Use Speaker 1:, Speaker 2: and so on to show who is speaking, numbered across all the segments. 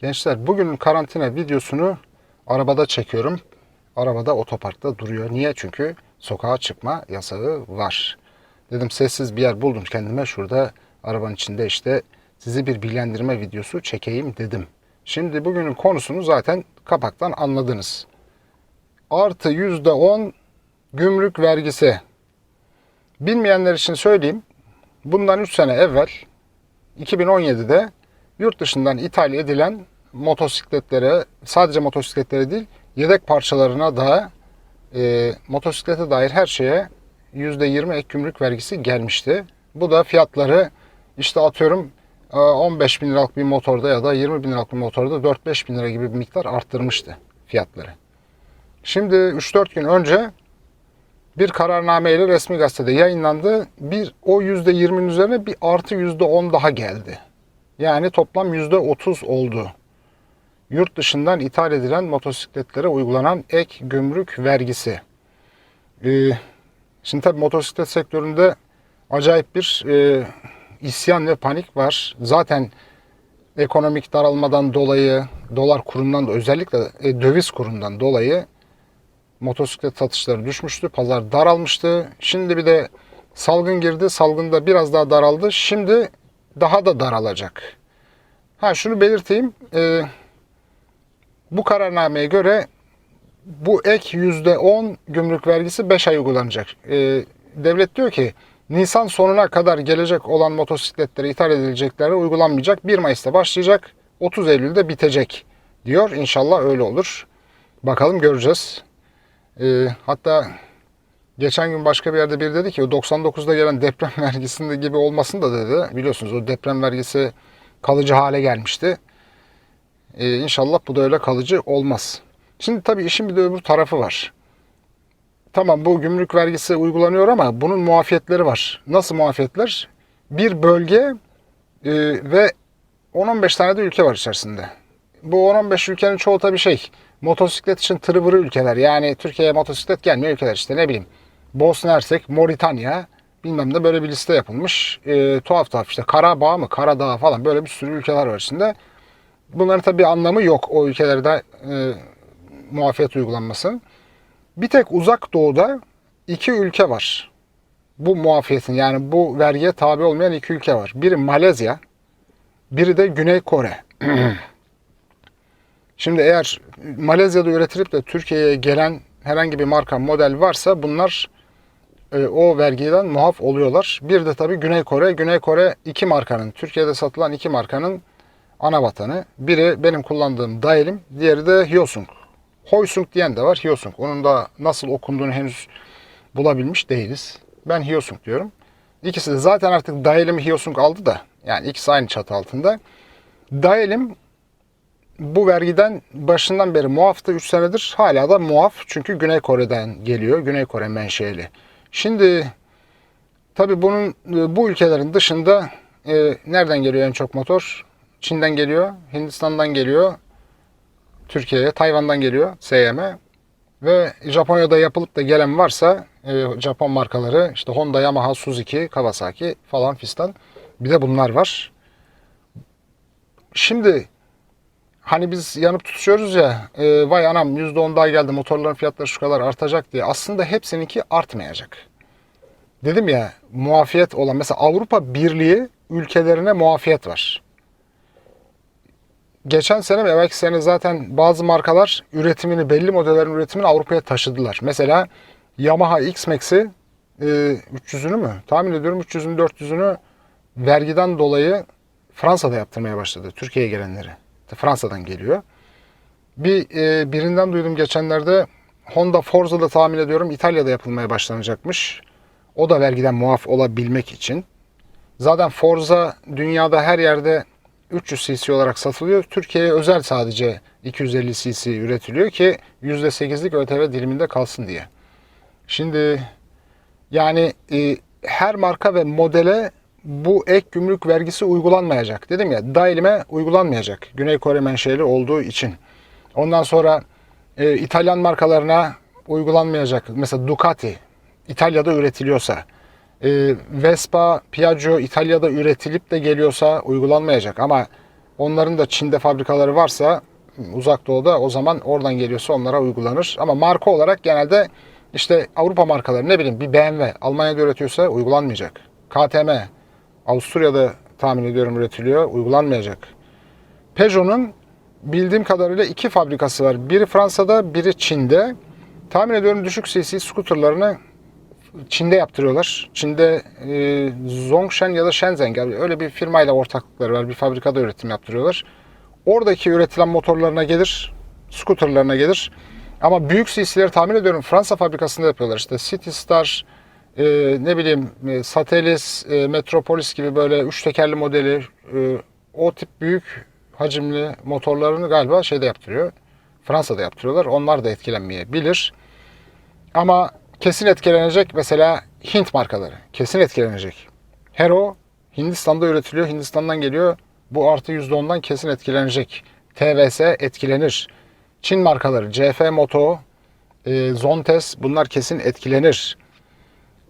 Speaker 1: Gençler bugünün karantina videosunu arabada çekiyorum. Arabada otoparkta duruyor. Niye? Çünkü sokağa çıkma yasağı var. Dedim sessiz bir yer buldum kendime şurada arabanın içinde işte sizi bir bilgilendirme videosu çekeyim dedim. Şimdi bugünün konusunu zaten kapaktan anladınız. Artı yüzde on gümrük vergisi. Bilmeyenler için söyleyeyim. Bundan 3 sene evvel 2017'de yurt dışından ithal edilen motosikletlere sadece motosikletlere değil yedek parçalarına da e, motosiklete dair her şeye %20 ek gümrük vergisi gelmişti. Bu da fiyatları işte atıyorum e, 15 bin liralık bir motorda ya da 20 bin liralık bir motorda 4-5 bin lira gibi bir miktar arttırmıştı fiyatları. Şimdi 3-4 gün önce bir kararname ile resmi gazetede yayınlandı. Bir o %20'nin üzerine bir artı %10 daha geldi. Yani toplam %30 oldu. Yurt dışından ithal edilen motosikletlere uygulanan ek gümrük vergisi. Ee, şimdi tabii motosiklet sektöründe acayip bir e, isyan ve panik var. Zaten ekonomik daralmadan dolayı, dolar kurundan da özellikle e, döviz kurundan dolayı motosiklet satışları düşmüştü. Pazar daralmıştı. Şimdi bir de salgın girdi. Salgında biraz daha daraldı. Şimdi daha da daralacak. Ha şunu belirteyim. Ee, bu kararnameye göre bu ek %10 gümrük vergisi 5 ay uygulanacak. Ee, devlet diyor ki Nisan sonuna kadar gelecek olan motosikletlere ithal edileceklere uygulanmayacak. 1 Mayıs'ta başlayacak. 30 Eylül'de bitecek diyor. İnşallah öyle olur. Bakalım göreceğiz. Ee, hatta geçen gün başka bir yerde biri dedi ki o 99'da gelen deprem vergisinde gibi olmasın da dedi. Biliyorsunuz o deprem vergisi kalıcı hale gelmişti. Ee, inşallah bu da öyle kalıcı olmaz. Şimdi tabii işin bir de öbür tarafı var. Tamam bu gümrük vergisi uygulanıyor ama bunun muafiyetleri var. Nasıl muafiyetler? Bir bölge e, ve 10-15 tane de ülke var içerisinde. Bu 10-15 ülkenin çoğu tabii şey motosiklet için tırıvırı ülkeler. Yani Türkiye'ye motosiklet gelmiyor ülkeler işte ne bileyim. Bosna Hersek, Moritanya bilmem ne böyle bir liste yapılmış. E, tuhaf tuhaf işte Karabağ mı Karadağ falan böyle bir sürü ülkeler var içinde. Bunların tabii anlamı yok o ülkelerde e, muafiyet uygulanması. Bir tek uzak doğuda iki ülke var. Bu muafiyetin yani bu vergiye tabi olmayan iki ülke var. Biri Malezya, biri de Güney Kore. Şimdi eğer Malezya'da üretilip de Türkiye'ye gelen herhangi bir marka model varsa bunlar e, o vergiden muaf oluyorlar. Bir de tabii Güney Kore. Güney Kore iki markanın, Türkiye'de satılan iki markanın ana vatanı. Biri benim kullandığım Daelim, diğeri de Hyosung. Hoysung diyen de var, Hyosung. Onun da nasıl okunduğunu henüz bulabilmiş değiliz. Ben Hyosung diyorum. İkisi de zaten artık Daelim Hyosung aldı da yani ikisi aynı çatı altında. Daelim bu vergiden başından beri muaftı 3 senedir. Hala da muaf çünkü Güney Kore'den geliyor. Güney Kore menşeli. Şimdi tabi bunun bu ülkelerin dışında e, nereden geliyor en çok motor? Çin'den geliyor, Hindistan'dan geliyor, Türkiye'ye, Tayvan'dan geliyor SYM. Ve Japonya'da yapılıp da gelen varsa e, Japon markaları işte Honda, Yamaha, Suzuki, Kawasaki falan fistan. Bir de bunlar var. Şimdi hani biz yanıp tutuşuyoruz ya e, vay anam %10 daha geldi motorların fiyatları şu kadar artacak diye. Aslında hepsininki artmayacak. Dedim ya muafiyet olan mesela Avrupa Birliği ülkelerine muafiyet var. Geçen sene ve evvelki sene zaten bazı markalar üretimini belli modellerin üretimini Avrupa'ya taşıdılar. Mesela Yamaha X-Max'i e, 300'ünü mü? Tahmin ediyorum 300'ünü 400'ünü vergiden dolayı Fransa'da yaptırmaya başladı. Türkiye'ye gelenleri. Fransa'dan geliyor. Bir e, birinden duydum geçenlerde Honda Forza'da tahmin ediyorum İtalya'da yapılmaya başlanacakmış. O da vergiden muaf olabilmek için. Zaten Forza dünyada her yerde 300 cc olarak satılıyor. Türkiye'ye özel sadece 250 cc üretiliyor ki %8'lik ÖTV diliminde kalsın diye. Şimdi yani e, her marka ve modele bu ek gümrük vergisi uygulanmayacak. Dedim ya dailime uygulanmayacak. Güney Kore menşeli olduğu için. Ondan sonra e, İtalyan markalarına uygulanmayacak. Mesela Ducati İtalya'da üretiliyorsa, e, Vespa, Piaggio İtalya'da üretilip de geliyorsa uygulanmayacak. Ama Onların da Çin'de fabrikaları varsa uzak doğuda o zaman oradan geliyorsa onlara uygulanır. Ama marka olarak genelde işte Avrupa markaları ne bileyim bir BMW Almanya'da üretiyorsa uygulanmayacak. KTM Avusturya'da tahmin ediyorum üretiliyor uygulanmayacak. Peugeot'un bildiğim kadarıyla iki fabrikası var. Biri Fransa'da, biri Çin'de. Tahmin ediyorum düşük CC scooterlarını Çin'de yaptırıyorlar. Çin'de e, Zongshan ya da Shenzhen gibi öyle bir firmayla ortaklıkları var. Bir fabrikada üretim yaptırıyorlar. Oradaki üretilen motorlarına gelir, scooterlarına gelir. Ama büyük CC'leri tahmin ediyorum Fransa fabrikasında yapıyorlar. İşte City Star, e, ne bileyim e, Satellis, e, Metropolis gibi böyle üç tekerli modeli e, o tip büyük hacimli motorlarını galiba şeyde yaptırıyor. Fransa'da yaptırıyorlar. Onlar da etkilenmeyebilir. Ama kesin etkilenecek mesela Hint markaları. Kesin etkilenecek. Hero Hindistan'da üretiliyor. Hindistan'dan geliyor. Bu artı %10'dan kesin etkilenecek. TVS etkilenir. Çin markaları CF Moto, e, Zontes bunlar kesin etkilenir.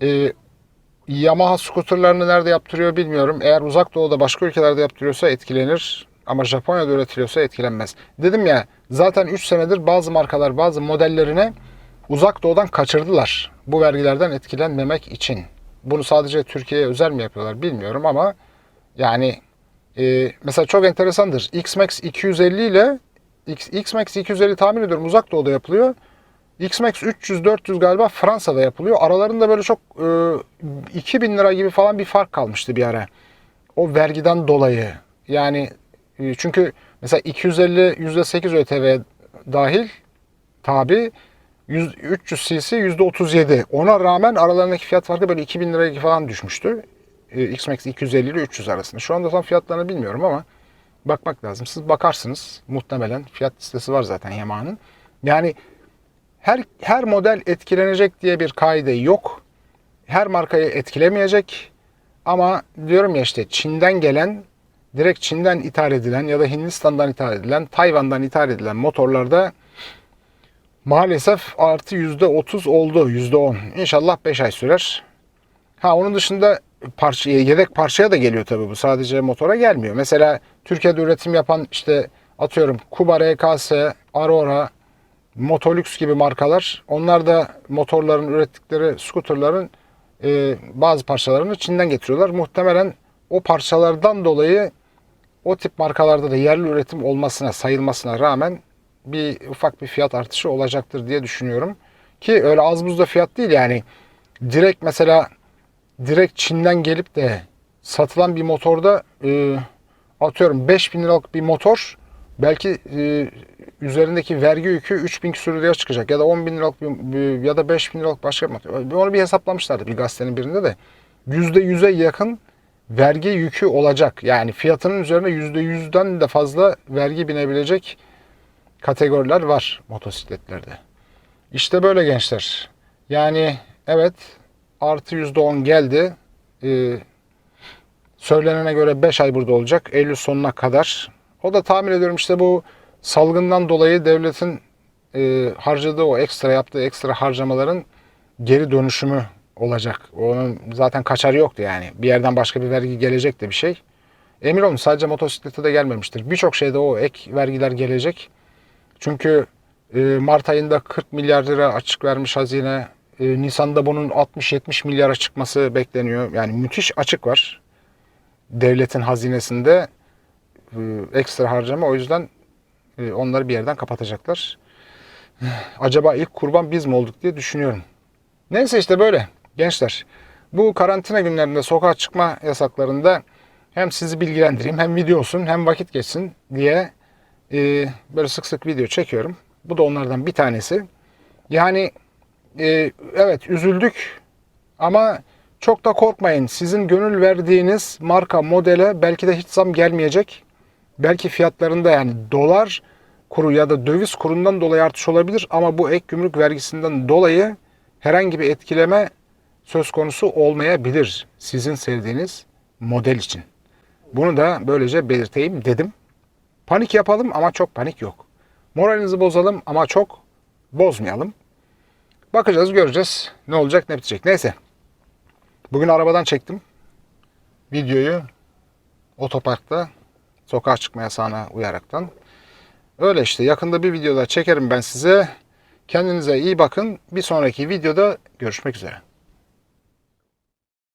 Speaker 1: E, Yamaha skuterlarını nerede yaptırıyor bilmiyorum. Eğer uzak doğuda başka ülkelerde yaptırıyorsa etkilenir. Ama Japonya'da üretiliyorsa etkilenmez. Dedim ya zaten 3 senedir bazı markalar bazı modellerini uzak doğudan kaçırdılar. Bu vergilerden etkilenmemek için. Bunu sadece Türkiye'ye özel mi yapıyorlar bilmiyorum ama yani e, mesela çok enteresandır. X-Max 250 ile X, X-Max 250 tahmin ediyorum uzak doğuda yapılıyor. X-Max 300-400 galiba Fransa'da yapılıyor. Aralarında böyle çok e, 2000 lira gibi falan bir fark kalmıştı bir ara. O vergiden dolayı. Yani e, çünkü mesela 250 %8 ÖTV dahil tabi 100, 300 cc %37. Ona rağmen aralarındaki fiyat farkı böyle 2000 liraya falan düşmüştü. E, X-Max 250 ile 300 arasında. Şu anda tam fiyatlarını bilmiyorum ama bakmak lazım. Siz bakarsınız muhtemelen. Fiyat listesi var zaten Yamaha'nın. Yani her her model etkilenecek diye bir kaide yok. Her markayı etkilemeyecek. Ama diyorum ya işte Çin'den gelen, direkt Çin'den ithal edilen ya da Hindistan'dan ithal edilen, Tayvan'dan ithal edilen motorlarda maalesef artı yüzde otuz oldu, yüzde on. İnşallah 5 ay sürer. Ha onun dışında parça, yedek parçaya da geliyor tabii bu. Sadece motora gelmiyor. Mesela Türkiye'de üretim yapan işte atıyorum Kuba RKS, Aurora, Motolux gibi markalar. Onlar da motorların ürettikleri scooterların e, bazı parçalarını Çin'den getiriyorlar. Muhtemelen o parçalardan dolayı o tip markalarda da yerli üretim olmasına, sayılmasına rağmen bir ufak bir fiyat artışı olacaktır diye düşünüyorum. Ki öyle az buzda fiyat değil yani. Direkt mesela direkt Çin'den gelip de satılan bir motorda e, atıyorum 5000 liralık bir motor belki e, üzerindeki vergi yükü 3000 küsur liraya çıkacak ya da 10 bin liralık bir, ya da 5000 liralık başka bir motor. Onu bir hesaplamışlardı bir gazetenin birinde de. %100'e yakın vergi yükü olacak. Yani fiyatının üzerine %100'den de fazla vergi binebilecek kategoriler var motosikletlerde. İşte böyle gençler. Yani evet artı %10 geldi. Ee, söylenene göre 5 ay burada olacak. Eylül sonuna kadar. O da tahmin ediyorum işte bu salgından dolayı devletin e, harcadığı o ekstra yaptığı ekstra harcamaların geri dönüşümü olacak. Onun zaten kaçarı yoktu yani. Bir yerden başka bir vergi gelecek de bir şey. Emin olun sadece motosiklete de gelmemiştir. Birçok şeyde o ek vergiler gelecek. Çünkü e, Mart ayında 40 milyar lira açık vermiş hazine. E, Nisan'da bunun 60-70 milyara çıkması bekleniyor. Yani müthiş açık var. Devletin hazinesinde e, ekstra harcama. O yüzden onları bir yerden kapatacaklar. Acaba ilk kurban biz mi olduk diye düşünüyorum. Neyse işte böyle gençler. Bu karantina günlerinde sokağa çıkma yasaklarında hem sizi bilgilendireyim hem video olsun hem vakit geçsin diye e, böyle sık sık video çekiyorum. Bu da onlardan bir tanesi. Yani e, evet üzüldük ama çok da korkmayın. Sizin gönül verdiğiniz marka modele belki de hiç zam gelmeyecek. Belki fiyatlarında yani dolar kuru ya da döviz kurundan dolayı artış olabilir ama bu ek gümrük vergisinden dolayı herhangi bir etkileme söz konusu olmayabilir sizin sevdiğiniz model için. Bunu da böylece belirteyim dedim. Panik yapalım ama çok panik yok. Moralinizi bozalım ama çok bozmayalım. Bakacağız, göreceğiz. Ne olacak, ne bitecek. Neyse. Bugün arabadan çektim. Videoyu otoparkta Sokağa çıkma yasağına uyaraktan. Öyle işte yakında bir videoda çekerim ben size. Kendinize iyi bakın. Bir sonraki videoda görüşmek üzere.